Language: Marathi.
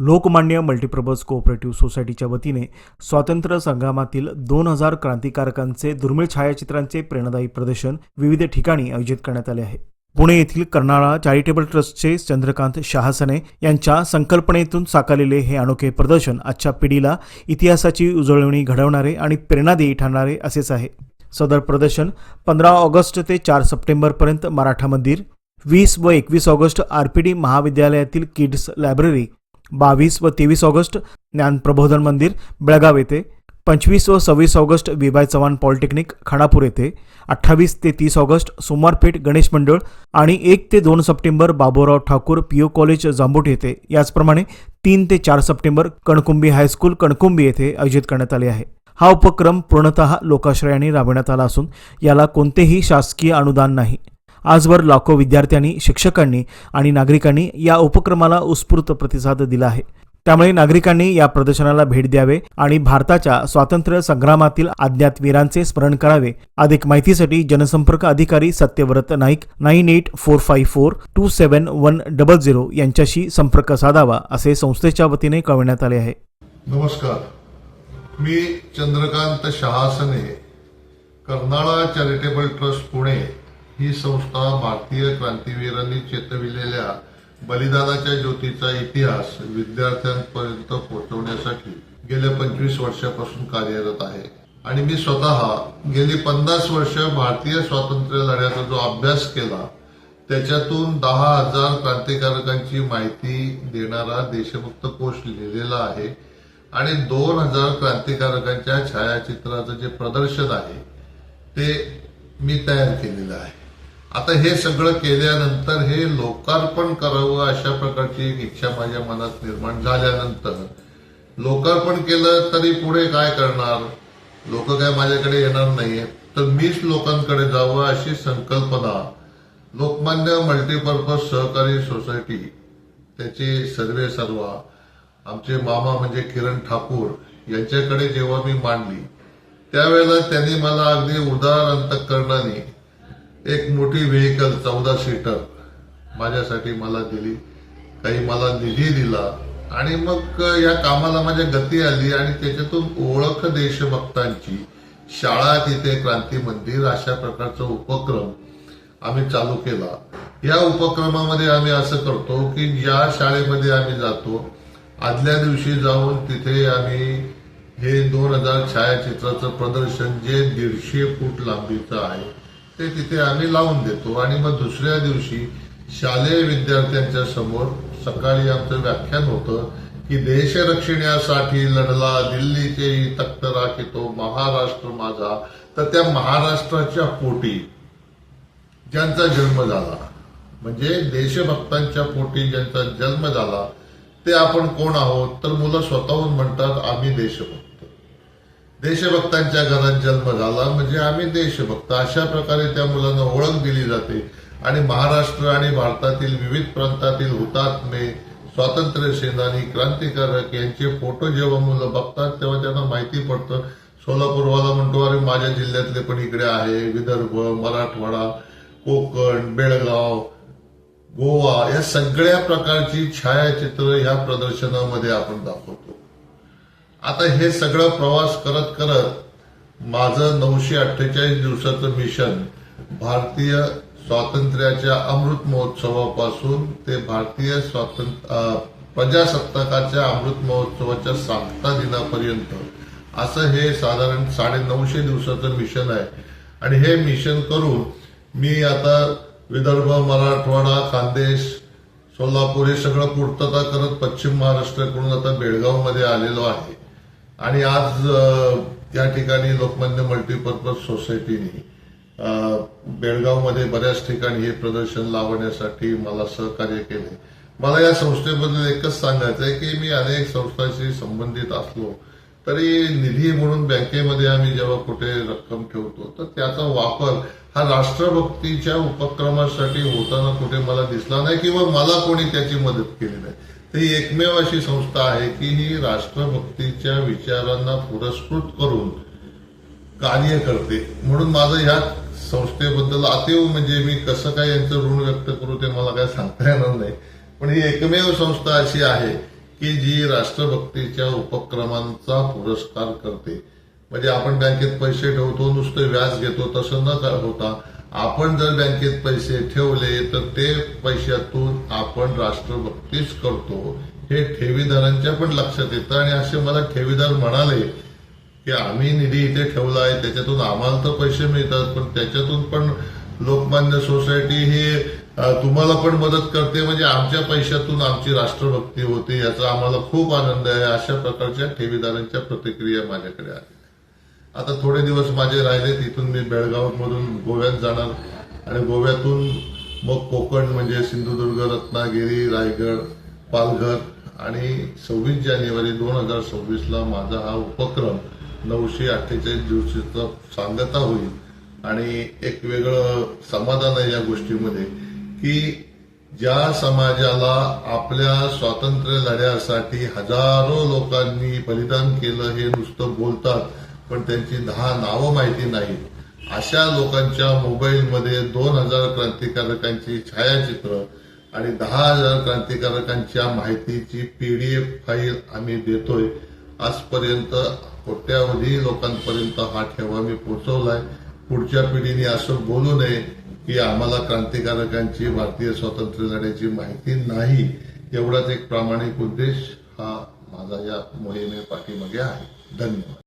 लोकमान्य मल्टीपर्पज कोऑपरेटिव्ह सोसायटीच्या वतीने स्वातंत्र्य संग्रामातील दोन हजार क्रांतिकारकांचे दुर्मिळ छायाचित्रांचे प्रेरणादायी प्रदर्शन विविध ठिकाणी आयोजित करण्यात आले आहे. पुणे येथील कर्नाळा चॅरिटेबल ट्रस्टचे चंद्रकांत शहासने यांच्या संकल्पनेतून साकारलेले हे अनोखे प्रदर्शन आजच्या पिढीला इतिहासाची उजळवणी घडवणारे आणि प्रेरणादायी ठरणारे असेच आहे. सदर प्रदर्शन पंधरा ऑगस्ट ते चार सप्टेंबरपर्यंत मराठा मंदिर वीस व एकवीस ऑगस्ट आर पी डी महाविद्यालयातील किड्स लायब्ररी बावीस व तेवीस ऑगस्ट ज्ञान प्रबोधन मंदिर बेळगाव येथे. पंचवीस व सव्वीस ऑगस्ट विभाय चव्हाण पॉलिटेक्निक खानापूर येथे. अठ्ठावीस ते तीस ऑगस्ट सोमवारपेठ गणेश मंडळ आणि एक ते दोन September Baburao Thakur PO college Jambut येथे. याचप्रमाणे तीन ते चार सप्टेंबर कणकुंबी हायस्कूल कणकुंबी येथे आयोजित करण्यात आले आहे. हा उपक्रम पूर्णतः लोकाश्रयाने राबविण्यात आला असून याला कोणतेही शासकीय अनुदान नाही. आजवर लाखो विद्यार्थ्यांनी शिक्षकांनी आणि नागरिकांनी या उपक्रमाला उत्स्फूर्त प्रतिसाद दिला आहे. त्यामुळे नागरिकांनी या प्रदर्शनाला भेट द्यावे आणि भारताच्या स्वातंत्र्य संग्रामातील अज्ञातवीरांचे स्मरण करावे. अधिक माहितीसाठी जनसंपर्क अधिकारी Satyavrat Naik nine eight four five four two seven one double zero यांच्याशी संपर्क साधावा असे संस्थेच्या वतीने कळविण्यात आले आहे. नमस्कार. मी चंद्रकांत शहासने कर्नाळा चॅरिटेबल ट्रस्ट पुणे ही संस्था भारतीय क्रांतीवीरांनी चेतविलेल्या बलिदानाच्या ज्योतीचा इतिहास विद्यार्थ्यांपर्यंत पोहोचवण्यासाठी गेल्या पंचवीस वर्षापासून कार्यरत आहे. आणि मी स्वतः गेली पन्नास वर्ष भारतीय स्वातंत्र्य लढ्याचा जो अभ्यास केला त्याच्यातून दहा हजार क्रांतिकारकांची माहिती देणारा देशभक्त कोश लिहिलेला आहे. आणि दोन हजार क्रांतिकारकांच्या छायाचित्राचं जे प्रदर्शन आहे ते मी तयार केलेलं आहे. आता हे सगळं केल्यानंतर हे लोकार्पण करावं अशा प्रकारची एक इच्छा माझ्या मनात निर्माण झाल्यानंतर लोकार्पण केलं तरी पुढे काय करणार? लोक काय माझ्याकडे येणार नाहीये तर मीच लोकांकडे जावं अशी संकल्पना लोकमान्य मल्टीपर्पज सहकारी सोसायटी त्याचे सर्वे सर्वा आमचे मामा म्हणजे किरण ठाकूर यांच्याकडे जेव्हा मी मांडली त्यावेळेला त्यांनी मला अगदी उदार अंतकरणाने एक मोठी व्हेकल चौदा सीटर माझ्यासाठी मला दिली. काही मला निधी दिला. आणि मग या कामाला माझ्या गती आली आणि त्याच्यातून ओळख देशभक्तांची शाळा तिथे क्रांती मंदिर अशा प्रकारचा उपक्रम आम्ही चालू केला. या उपक्रमामध्ये आम्ही असं करतो की ज्या शाळेमध्ये आम्ही जातो आदल्या दिवशी जाऊन तिथे आम्ही हे दोन हजार छायाचित्राचं प्रदर्शन जे दीडशे फूट लांबीचं आहे ते तिथे आम्ही लावून देतो. आणि मग दुसऱ्या दिवशी शालेय विद्यार्थ्यांच्या समोर सकाळी आमचं व्याख्यान होतं की देशरक्षणासाठी लढला दिल्लीचे तख्त राखितो महाराष्ट्र माझा. तर त्या महाराष्ट्राच्या पोटी ज्यांचा जन्म झाला म्हणजे देशभक्तांच्या पोटी ज्यांचा जन्म झाला ते आपण कोण आहोत? तर मुलं स्वतःहून म्हणतात आम्ही देशभक्त. देशभक्तांच्या घरात जन्म झाला. म्हणजे आम्ही देशभक्त. अशा प्रकारे त्या मुलांना ओळख दिली जाते. आणि महाराष्ट्र आणि भारतातील विविध प्रांतातील हुतात्मे स्वातंत्र्य सेनानी क्रांतिकारक यांचे फोटो जेव्हा मुलं बघतात तेव्हा त्यांना माहिती पडतं. सोलापूरवाला म्हणतो अरे माझ्या जिल्ह्यातले पण इकडे आहे. विदर्भ मराठवाडा कोकण बेळगाव गोवा या सगळ्या प्रकारची छायाचित्र ह्या प्रदर्शनामध्ये आपण दाखवतो. आता हे सगळं प्रवास करत करत माझं नऊशे अठ्ठेचाळीस दिवसाचं मिशन भारतीय स्वातंत्र्याच्या अमृत महोत्सवापासून ते भारतीय स्वातंत्र्य प्रजासत्ताकाच्या अमृत महोत्सवाच्या सांगता दिनापर्यंत. असं हे साधारण साडे नऊशे दिवसाचं मिशन आहे. आणि हे मिशन करून मी आता विदर्भ मराठवाडा खानदेश सोलापूर हे सगळं पूर्तता करत पश्चिम महाराष्ट्राकडून आता बेळगावमध्ये आलेलो आहे. आणि आज त्या या ठिकाणी लोकमान्य मल्टीपर्पज सोसायटीने बेळगावमध्ये बऱ्याच ठिकाणी हे प्रदर्शन लावण्यासाठी मला सहकार्य केले. मला या संस्थेबद्दल एकच सांगायचं आहे की मी अनेक संस्थांशी संबंधित असलो तरी निधी म्हणून बँकेमध्ये आम्ही जेव्हा कुठे रक्कम ठेवतो तर त्याचा वापर हा राष्ट्रभक्तीच्या उपक्रमासाठी होताना कुठे मला दिसला नाही किंवा मला कोणी त्याची मदत केली नाही. ती एकमेव अशी संस्था आहे की ही राष्ट्रभक्तीच्या विचारांना पुरस्कृत करून कार्य करते. म्हणून माझं ह्या संस्थेबद्दल अतिव म्हणजे मी कसं काय यांचं ऋण व्यक्त करू ते मला काय सांगता येणार नाही. पण ही एकमेव संस्था अशी आहे की जी राष्ट्रभक्तीच्या उपक्रमांचा पुरस्कार करते. म्हणजे आपण बँकेत पैसे ठेवतो नुसतं व्याज घेतो तसं न होता आपण जर बँकेत पैसे ठेवले तर ते पैशातून आपण राष्ट्रभक्तीच करतो. हे ठेवीदारांच्या पण लक्षात येतं. आणि असे मला ठेवीदार म्हणाले की आम्ही निधी इथे ठेवला आहे त्याच्यातून आम्हाला तर पैसे मिळतात पण त्याच्यातून पण लोकमान्य सोसायटी ही तुम्हाला पण मदत करते. म्हणजे आमच्या पैशातून आमची राष्ट्रभक्ती होते याचा आम्हाला खूप आनंद आहे. अशा प्रकारच्या ठेवीदारांच्या प्रतिक्रिया माझ्याकडे आहेत. आता थोडे दिवस माझे राहिले तिथून मी बेळगाव मधून गोव्यात जाणार आणि गोव्यातून मग कोकण म्हणजे सिंधुदुर्ग रत्नागिरी रायगड पालघर आणि सव्वीस जानेवारी दोन हजार सव्वीसला माझा हा उपक्रम नऊशे अठ्ठेचाळीस दिवशीचा सांगता होईल. आणि एक वेगळं समाधान आहे या गोष्टीमध्ये की ज्या समाजाला आपल्या स्वातंत्र्य लढ्यासाठी हजारो लोकांनी बलिदान केलं हे नुसतं बोलतात. पण त्यांची दहा नावं माहिती नाहीत. अशा लोकांच्या मोबाईलमध्ये दोन हजार क्रांतिकारकांची छायाचित्र आणि दहा हजार क्रांतिकारकांच्या माहितीची पीडीएफ फाईल आम्ही देतोय. आजपर्यंत कोट्यावधी लोकांपर्यंत हा ठेवा मी पोहोचवलाय. पुढच्या पिढीने असं बोलू नये की आम्हाला क्रांतिकारकांची भारतीय स्वातंत्र्य लढ्याची माहिती नाही. एवढाच एक प्रामाणिक उद्देश हा माझा या मोहिमे पाठीमागे आहे. धन्यवाद.